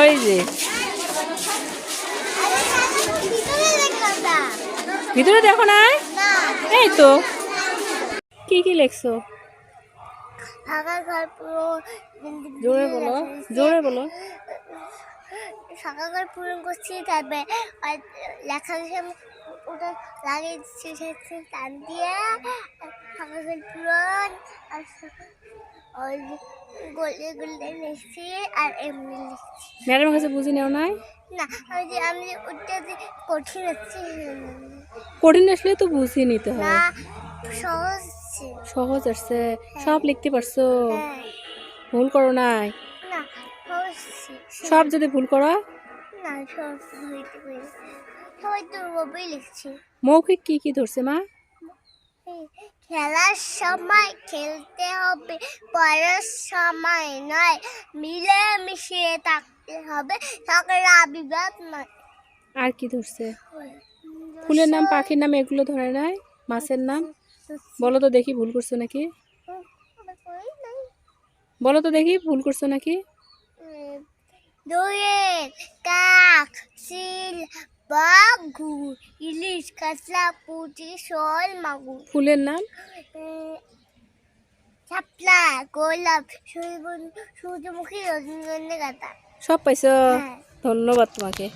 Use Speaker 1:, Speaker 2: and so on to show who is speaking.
Speaker 1: ওই যে।
Speaker 2: ভিতরে
Speaker 1: দেখো না? এই তো। কি কি লেখছো? জোরে বলো জোরে বলো।
Speaker 2: ঘর পূরণ করছি, তারপরে লেখা ওটা লাগিয়ে টান দিয়ে। ওই গোলে গোলে লিখছি আর এমনি লিখছি
Speaker 1: ম্যাডামের কাছে বুঝে নেও নাই?
Speaker 2: না ওই যে আমি ওটা যে কঠিন
Speaker 1: কঠিন আসলে তো বুঝিয়ে নিতে
Speaker 2: না সহজ
Speaker 1: সহজ আসছে। সব লিখতে পারছ? ভুল করো নাই?
Speaker 2: না সহজ
Speaker 1: সব যদি ভুল করো?
Speaker 2: না সব হইতে পারে। সবাই তো লিখছি।
Speaker 1: মৌখিক কি কি ধরছে মা?
Speaker 2: খেলার সময় খেলতে হবে পড়ার সময় নয়। মিলে মিশিয়ে থাকতে হবে সকলে আবির্ভাব নয়।
Speaker 1: আর কি ধরছে? ফুলের নাম পাখির নাম এগুলো ধরে নাই? মাছের নাম? বলো তো দেখি ভুল করছ নাকি? বলো তো দেখি ভুল করছ নাকি?
Speaker 2: চিল বাঘু ইলিশ কাঁচলা পুঁটি শোল মাগুর।
Speaker 1: ফুলের নাম?
Speaker 2: শাপলা গোলাপ সূর্যমুখী রজনীগন্ধা গাঁদা
Speaker 1: সব পাইছো?
Speaker 2: হ্যাঁ।
Speaker 1: ধন্যবাদ তোমাকে।